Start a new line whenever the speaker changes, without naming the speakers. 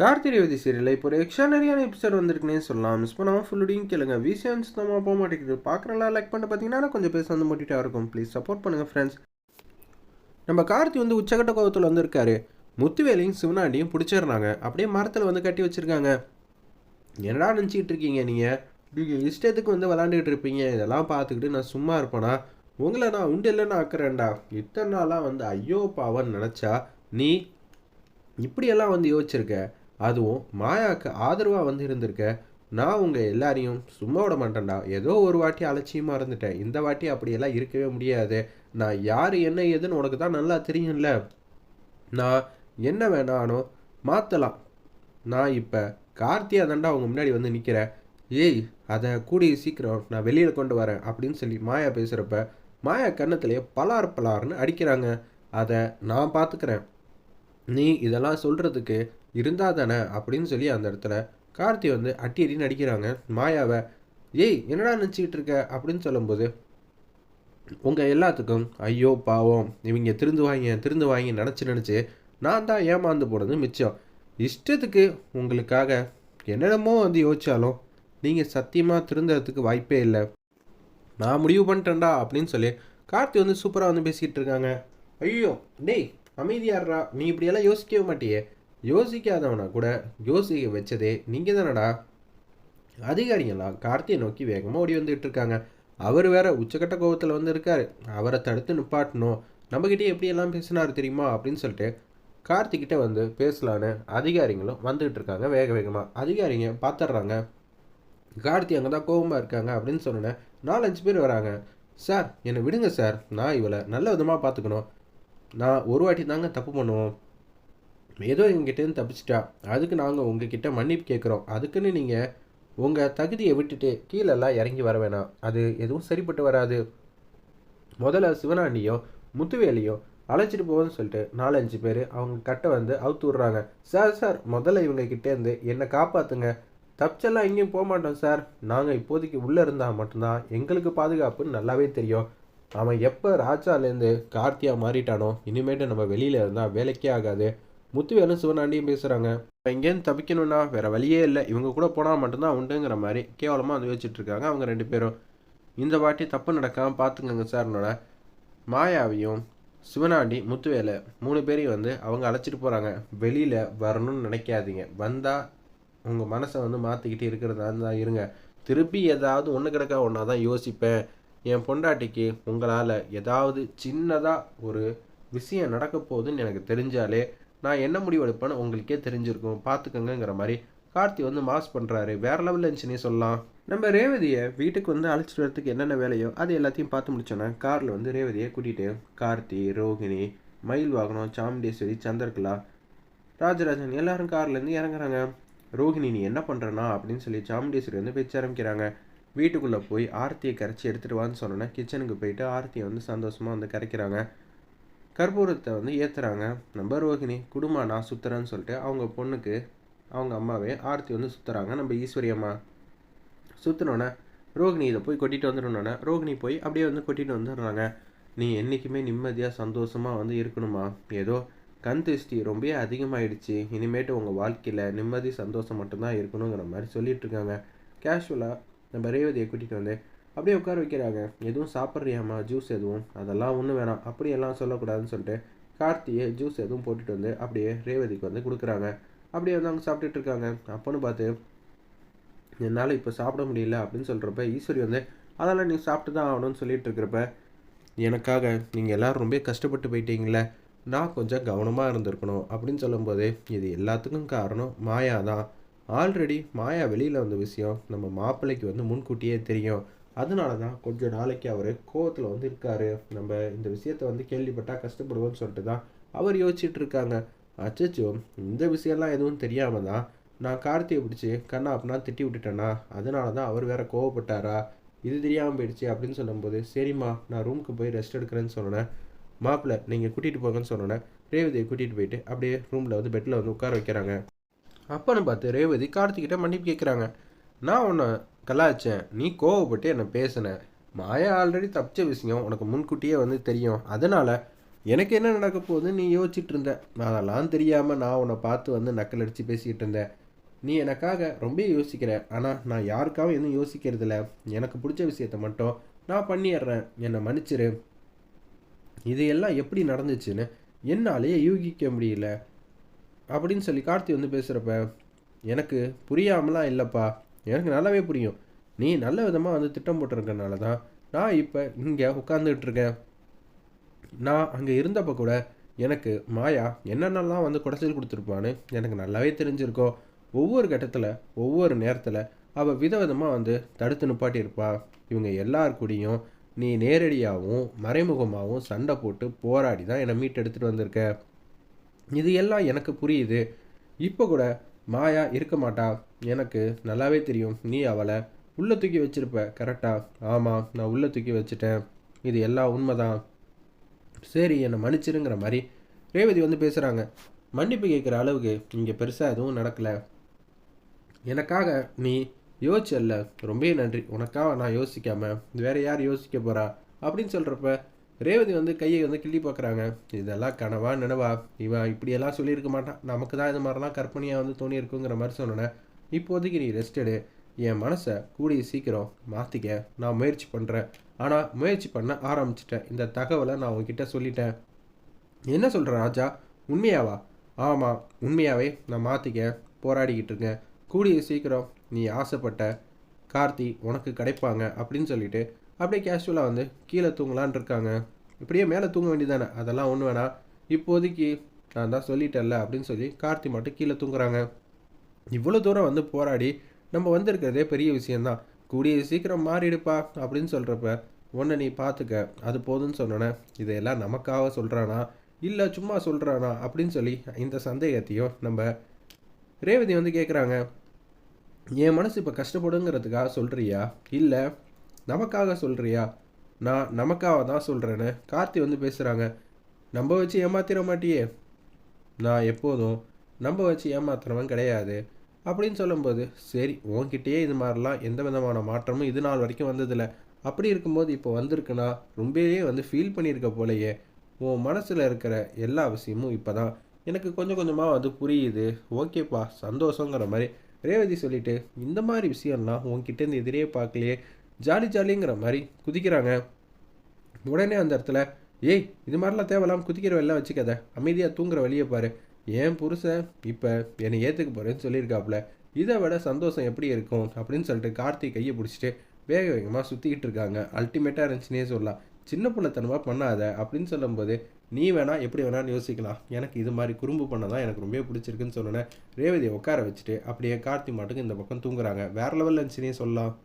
கார்த்தி ரேவதி சீரியலில் இப்போ ஒரு எக்ஸ்ட்ரானரியான எபிசோட் வந்திருக்குன்னே சொல்லலாம். மிஸ் பண்ணாமல் ஃபுல்லுடையும் கேளுங்க. விசியன்ஸ் சுத்தமாக போக மாட்டேங்குது. பார்க்குறலாம் லைக் பண்ணிட்டு பார்த்தீங்கன்னா கொஞ்சம் பேச வந்து மோட்டிட்டாக இருக்கும். ப்ளீஸ் சப்போர்ட் பண்ணுங்கள் ஃப்ரெண்ட்ஸ் நம்ம கார்த்தி வந்து உச்சகட்ட கோபத்தில் வந்திருக்காரு. முத்துவேலையும் சிவனாண்டியும் பிடிச்சிடுறாங்க. அப்படியே மரத்தில் வந்து கட்டி வச்சுருக்காங்க. என்னடா நினச்சிக்கிட்டு இருக்கீங்க நீங்கள் நீங்கள் இஷ்டத்துக்கு வந்து விளாண்டுக்கிட்டு இருப்பீங்க. இதெல்லாம் பார்த்துக்கிட்டு நான் சும்மா இருப்பேனா? உங்களை நான் உண்டு இல்லைன்னு ஆக்குறேன்டா. இத்தனை நாளாக வந்து ஐயோ பாவன்னு நினச்சா நீ இப்படியெல்லாம் வந்து யோசிச்சிருக்க? அதுவும் மாயாவுக்கு ஆதரவாக வந்து இருந்திருக்க நான் உங்கள் எல்லாரையும் சும்மா விட மாட்டேன்டா. ஏதோ ஒரு வாட்டி அலட்சியமாக இருந்துட்டேன். இந்த வாட்டி அப்படியெல்லாம் இருக்கவே முடியாது. நான் யார் என்ன ஏதுன்னு உனக்கு தான் நல்லா தெரியும்ல. நான் என்ன வேணானோ மாற்றலாம் நான் இப்போ கார்த்தியாக தாண்டா அவங்க முன்னாடி வந்து நிற்கிறேன் ஏய் அதை கூடிய சீக்கிரம் நான் வெளியில் கொண்டு வரேன் அப்படின்னு சொல்லி மாயா பேசுகிறப்ப மாயா கன்னத்திலேயே பலார் பலார்னு அடிக்கிறாங்க. அதை நான் பார்த்துக்கிறேன் நீ இதெல்லாம் சொல்கிறதுக்கு இருந்தா தானே அப்படின்னு சொல்லி அந்த இடத்துல கார்த்தி வந்து அட்டி அடின்னு அடிக்கிறாங்க மாயாவை ஏய் என்னடா நினச்சிக்கிட்டு இருக்க? அப்படின்னு சொல்லும்போது உங்கள் எல்லாத்துக்கும் ஐயோ பாவம். இவங்க திருந்து வாங்க திருந்து வாங்கி நினச்சி நினச்சி நான் தான் ஏமாந்து போனது மிச்சம். இஷ்டத்துக்கு உங்களுக்காக என்னென்னமோ வந்து யோசிச்சாலும் நீங்கள் சத்தியமாக திருந்தறதுக்கு வாய்ப்பே இல்லை. நான் முடிவு பண்ணிட்டேன்டா அப்படின்னு சொல்லி கார்த்தி வந்து சூப்பராக வந்து பேசிக்கிட்டு இருக்காங்க. ஐயோ டேய் அமைதியாடுறா நீ இப்படியெல்லாம் யோசிக்கவே மாட்டியே. யோசிக்காதவனா கூட யோசிக்க வச்சதே நீங்கள் தானடா. அதிகாரிங்களா கார்த்தியை நோக்கி வேகமாக ஓடி வந்துட்டு இருக்காங்க. அவர் வேற உச்சக்கட்ட கோபத்தில் வந்து இருக்காரு. அவரை தடுத்து நிப்பாட்டணும். நம்மக்கிட்டே எப்படியெல்லாம் பேசினார் தெரியுமா அப்படின்னு சொல்லிட்டு கார்த்திக்கிட்ட வந்து பேசலான்னு அதிகாரிங்களும் வந்துகிட்டு இருக்காங்க வேக வேகமாக அதிகாரிங்க பார்த்துட்றாங்க கார்த்தி அங்கே தான் கோபமாக இருக்காங்க அப்படின்னு சொன்னேன் நாலஞ்சு பேர் வராங்க. சார் என்னை விடுங்க சார். நான் இவளை நல்ல விதமாக பார்த்துக்கணும் நான் ஒரு வாட்டி தாங்க தப்பு பண்ணுவோம். ஏதோ எங்ககிட்டேருந்து தப்பிச்சிட்டா. அதுக்கு நாங்கள் உங்ககிட்ட மன்னிப்பு கேட்குறோம் அதுக்குன்னு நீங்கள் உங்கள் தகுதியை விட்டுட்டு கீழெல்லாம் இறங்கி வர வேணாம். அது எதுவும் சரிப்பட்டு வராது. முதல்ல சிவனாண்டியும் முத்துவேலியும் அழைச்சிட்டு போவோம்னு சொல்லிட்டு நாலஞ்சு பேர் அவங்க கட்டை வந்து அவுத்து விட்றாங்க. சார் சார் முதல்ல இவங்க கிட்டேருந்து என்னை காப்பாற்றுங்க தப்பிச்செல்லாம் எங்கேயும் போக மாட்டோம் சார். நாங்கள் இப்போதைக்கு உள்ளே இருந்தால் மட்டும்தான் எங்களுக்கு பாதுகாப்புன்னு நல்லாவே தெரியும். அவன் எப்போ ராஜாலேருந்து கார்த்தியா மாறிட்டானோ இனிமேட்டு நம்ம வெளியில் இருந்தால் வேலைக்கே ஆகாது. முத்துவேலும் சிவனாண்டியும் பேசுகிறாங்க இப்போ இங்கேருந்து தப்பிக்கணும்னா வேறு வழியே இல்லை. இவங்க கூட போனால் மட்டும்தான் உண்டுங்கிற மாதிரி கேவலமாக வந்து வச்சுட்டு இருக்காங்க அவங்க ரெண்டு பேரும். இந்த வாட்டி தப்பு நடக்காமல் பார்த்துக்கோங்க சார்னோட மாயாவையும் சிவனாண்டி முத்துவேலை மூணு பேரையும் வந்து அவங்க அழைச்சிட்டு போகிறாங்க வெளியில் வரணும்னு நினைக்காதீங்க. வந்தால் உங்கள் மனசை வந்து மாற்றிக்கிட்டு இருக்கிறதா தான் இருங்க. திருப்பி ஏதாவது ஒன்று கிடக்கா ஒன்றா தான் யோசிப்பேன். என் பொண்டாட்டிக்கு உங்களால் ஏதாவது சின்னதாக ஒரு விஷயம் நடக்க போகுதுன்னு எனக்கு தெரிஞ்சாலே நான் என்ன முடிவு எடுப்பேன்னு உங்களுக்கே தெரிஞ்சிருக்கும். பார்த்துக்கோங்கிற மாதிரி கார்த்தி வந்து மாஸ் பண்ணுறாரு வேற லெவலில் இருந்துச்சுன்னே சொல்லலாம். நம்ம ரேவதியை வீட்டுக்கு வந்து அழைச்சிட்டு வரதுக்கு என்னென்ன வேலையோ அது எல்லாத்தையும் பார்த்து முடிச்சோன்னே காரில் வந்து ரேவதியை கூட்டிகிட்டு கார்த்தி ரோகிணி மயில் வாகனம் சாமுண்டேஸ்வரி சந்திரகலா ராஜராஜன் எல்லாரும் கார்லேருந்து இறங்குறாங்க. ரோகிணி நீ என்ன பண்ணுறனா அப்படின்னு சொல்லி சாமுண்டேஸ்வரி வந்து பேச்ச ஆரம்பிக்கிறாங்க. வீட்டுக்குள்ளே போய் ஆர்த்தியை கரைச்சி எடுத்துகிட்டு வான்னு சொன்னோன்னே கிச்சனுக்கு போயிட்டு ஆர்த்தியை வந்து சந்தோஷமாக வந்து கரைக்கிறாங்க. கற்பூரத்தை வந்து ஏற்றுறாங்க நம்ம ரோஹிணி குடும்பம் நான் சுற்றுறேன்னு சொல்லிட்டு அவங்க பொண்ணுக்கு அவங்க அம்மாவே ஆர்த்தி வந்து சுற்றுறாங்க நம்ம ஈஸ்வரி அம்மா சுற்றினோன்னே ரோகிணி இதை போய் கொட்டிட்டு வந்துடணுன்னே ரோகிணி போய் அப்படியே வந்து கொட்டிட்டு வந்துடுறாங்க. நீ என்றைக்குமே நிம்மதியாக சந்தோஷமாக வந்து இருக்கணுமா? ஏதோ கண் திருஷ்டி ரொம்ப அதிகமாகிடுச்சு இனிமேட்டு உங்கள் வாழ்க்கையில் நிம்மதி சந்தோஷம் மட்டும்தான் இருக்கணுங்கிற மாதிரி சொல்லிகிட்ருக்காங்க கேஷுவலாக நம்ம ரேவதியை கூட்டிகிட்டு வந்து அப்படியே உட்கார வைக்கிறாங்க. எதுவும் சாப்பிட்றியாம்மா? ஜூஸ் எதுவும்? அதெல்லாம் ஒன்றும் வேணாம். அப்படியெல்லாம் சொல்லக்கூடாதுன்னு சொல்லிட்டு கார்த்தியை ஜூஸ் எதுவும் போட்டுட்டு வந்து அப்படியே ரேவதிக்கு வந்து கொடுக்குறாங்க. அப்படியே வந்து அவங்க சாப்பிட்டுட்டு இருக்காங்க. அப்போன்னு பார்த்து என்னால் இப்போ சாப்பிட முடியல அப்படின்னு சொல்கிறப்ப ஈஸ்வரி வந்து அதெல்லாம் நீ சாப்பிட்டு தான் ஆகணும்னு சொல்லிட்டு இருக்கிறப்ப எனக்காக நீங்கள் எல்லோரும் ரொம்ப கஷ்டப்பட்டு போயிட்டீங்களே நான் கொஞ்சம் கவனமாக இருந்திருக்கணும். அப்படின்னு சொல்லும்போது இது எல்லாத்துக்கும் காரணம் மாயா தான் ஆல்ரெடி மாயா வெளியில் வந்த விஷயம் நம்ம மாப்பிள்ளைக்கு வந்து முன்கூட்டியே தெரியும். அதனால தான் கொஞ்சம் நாளைக்கு அவர் கோவத்தில் வந்து இருக்காரு. நம்ம இந்த விஷயத்த வந்து கேள்விப்பட்டால் கஷ்டப்படுவோம்னு சொல்லிட்டு தான் அவர் யோசிச்சுட்டு இருக்காங்க. அச்சச்சோ இந்த விஷயம்லாம் எதுவும் தெரியாமல் தான் நான் கார்த்தியை பிடிச்சி கண்ணா அப்படின்னா திட்டி விட்டுட்டேனா? அதனால தான் அவர் வேற கோவப்பட்டாரா? இது தெரியாமல் போயிடுச்சு அப்படின்னு சொல்லும்போது சரிம்மா நான் ரூமுக்கு போய் ரெஸ்ட் எடுக்கிறேன்னு சொன்னேன். மாப்பிள்ளை நீங்கள் கூட்டிகிட்டு போங்கன்னு சொன்னேன் ரேவதியை கூட்டிகிட்டு போயிட்டு அப்படியே ரூமில் வந்து பெட்டில் வந்து உட்கார வைக்கிறாங்க. அப்பன்னு பார்த்து ரேவதி கார்த்திகிட்ட மன்னிப்பு கேட்குறாங்க நான் உன்னை கலாய்ச்சேன். நீ கோவப்பட்டு என்னை பேசின. மாயா ஆல்ரெடி தப்பிச்ச விஷயம். உனக்கு முன்கூட்டியே வந்து தெரியும். அதனால் எனக்கு என்ன நடக்க போகுதுன்னு நீ யோசிச்சுட்டு இருந்த. அதெல்லாம் தெரியாமல் நான் உன்னை பார்த்து வந்து நக்கல் அடித்து பேசிக்கிட்டு இருந்தேன். நீ எனக்காக ரொம்ப யோசிக்கிற. ஆனால் நான் யாருக்காகவும் எதுவும் யோசிக்கிறதில்ல எனக்கு பிடிச்ச விஷயத்த மட்டும் நான் பண்ணிடுறேன். என்னை மன்னிச்சிரு. இது எல்லாம் எப்படி நடந்துச்சுன்னு என்னாலேயே யூகிக்க முடியல. அப்படின்னு சொல்லி கார்த்தி வந்து பேசுகிறப்ப எனக்கு புரியாமலாம் இல்லைப்பா. எனக்கு நல்லாவே புரியும். நீ நல்ல விதமாக வந்து திட்டம் போட்டிருக்கனால தான் நான் இப்போ இங்கே உட்காந்துக்கிட்டு இருக்கேன் நான் அங்கே இருந்தப்போ கூட எனக்கு மாயா என்னென்னலாம் வந்து குடைச்சல் கொடுத்துருப்பான்னு எனக்கு நல்லாவே தெரிஞ்சிருக்கோ. ஒவ்வொரு கட்டத்தில் ஒவ்வொரு நேரத்தில் அவள் விதவிதமாக வந்து தடுத்து நிப்பாட்டியிருப்பா. இவங்க எல்லார் கூடயும் நீ நேரடியாகவும் மறைமுகமாகவும் சண்டை போட்டு போராடி தான் என்னை மீட் எடுத்துகிட்டு வந்திருக்க. இது எல்லாம் எனக்கு புரியுது. இப்போ கூட மாயா இருக்க மாட்டா. எனக்கு நல்லாவே தெரியும். நீ அவளை உள்ளே தூக்கி வச்சிருப்ப. கரெக்டா ஆமாம் நான் உள்ளே தூக்கி வச்சுட்டேன். இது எல்லாம் உண்மைதான். சரி என்னை மன்னிச்சிருங்கிற மாதிரி ரேவதி வந்து பேசுகிறாங்க மன்னிப்பு கேட்குற அளவுக்கு இங்கே பெருசாக எதுவும் நடக்கலை. எனக்காக நீ யோசிச்சல்ல. ரொம்பவே நன்றி. உனக்காக நான் யோசிக்காம வேற யார் யோசிக்க போறா? அப்படின்னு சொல்கிறப்ப ரேவதி வந்து கையை வந்து கிள்ளி பார்க்குறாங்க. இதெல்லாம் கனவா நினவா? இவன் இப்படியெல்லாம் சொல்லியிருக்க மாட்டான் நமக்கு தான் இது மாதிரிலாம் கற்பனையாக வந்து தோணி இருக்குங்கிற மாதிரி சொன்னேன் இப்போதைக்கு நீ ரெஸ்ட் எடு என் மனசை கூடிய சீக்கிரம் மாற்றிக்க நான் முயற்சி பண்ணுறேன் ஆனால் முயற்சி பண்ண ஆரம்பிச்சிட்டேன். இந்த தகவலை நான் உங்ககிட்ட சொல்லிட்டேன். என்ன சொல்கிற ராஜா? உண்மையாவா? ஆமாம் உண்மையாகவே நான் மாற்றிக்க போராடிக்கிட்டு இருக்கேன். கூடிய சீக்கிரம் நீ ஆசைப்பட்ட கார்த்தி உனக்கு கிடைப்பாங்க. அப்படின்னு சொல்லிட்டு அப்படியே கேஷுவலாக வந்து கீழே தூங்கலான் இருக்காங்க. இப்படியே மேலே தூங்க வேண்டியதானே அதெல்லாம் ஒன்று வேணாம். இப்போதைக்கு நான் தான் சொல்லிட்டேன்ல அப்படின்னு சொல்லி கார்த்தி மட்டும் கீழே தூங்குறாங்க. இவ்வளோ தூரம் வந்து போராடி நம்ம வந்திருக்கிறதே பெரிய விஷயந்தான் கூடிய சீக்கிரம் மாறிடுப்பா அப்படின்னு சொல்கிறப்ப உன்னை நீ பார்த்துக்க. அது போதும்னு சொன்னோன்னே இதையெல்லாம் நமக்காக சொல்கிறானா இல்லை சும்மா சொல்கிறானா அப்படின்னு சொல்லி இந்த சந்தேகத்தையும் நம்ம ரேவதி வந்து கேட்குறாங்க என் மனசு இப்போ கஷ்டப்படுங்கிறதுக்காக சொல்கிறியா இல்லை நமக்காக சொல்கிறியா நான் நமக்காக தான் சொல்கிறேன்னு கார்த்தி வந்து பேசுகிறாங்க நம்ம வச்சு ஏமாத்திர மாட்டியே. நான் எப்போதும் நம்ம வச்சு ஏமாத்துறவன் கிடையாது. அப்படின்னு சொல்லும்போது சரி உன்கிட்டயே இது மாதிரிலாம் எந்த விதமான மாற்றமும் இது நாள் வரைக்கும் வந்ததில்ல. அப்படி இருக்கும்போது இப்போ வந்திருக்குன்னா ரொம்பவே வந்து ஃபீல் பண்ணியிருக்க போலையே. உன் மனசில் இருக்கிற எல்லா விஷயமும் இப்போ தான் எனக்கு கொஞ்சம் கொஞ்சமாக வந்து புரியுது. ஓகேப்பா சந்தோஷங்கிற மாதிரி ரேவதி சொல்லிட்டு இந்த மாதிரி விஷயம்லாம் உன்கிட்டேருந்து எதிரே பார்க்கலையே. ஜாலி ஜாலிங்கிற மாதிரி குதிக்கிறாங்க. உடனே அந்த இடத்துல ஏய் இது மாதிரிலாம் தேவையில்லாமல் குதிக்கிற வெளில வச்சுக்காத. அமைதியாக தூங்குற வழியை பாரு. ஏன் புருஷன் இப்போ என்னை ஏற்றுக்க போகிறேன்னு சொல்லியிருக்காப்புல இதை விட சந்தோஷம் எப்படி இருக்கும்? அப்படின்னு சொல்லிட்டு கார்த்திக் கையை பிடிச்சிட்டு வேக வேகமாக சுற்றிக்கிட்டு இருக்காங்க. அல்டிமேட்டாக இருந்துச்சுன்னே சொல்லலாம். சின்ன பிள்ளைத்தனமாக பண்ணாத. அப்படின்னு சொல்லும்போது நீ வேணா எப்படி வேணாலும் யோசிக்கலாம். எனக்கு இது மாதிரி குறும்பு பண்ண தான் எனக்கு ரொம்ப பிடிச்சிருக்குன்னு சொன்னேன் ரேவதியை உட்கார வச்சுட்டு அப்படியே கார்த்தி மாட்டுக்கு இந்த பக்கம் தூங்குறாங்க. வேற லெவலில் இருந்துச்சுன்னே சொல்லலாம்.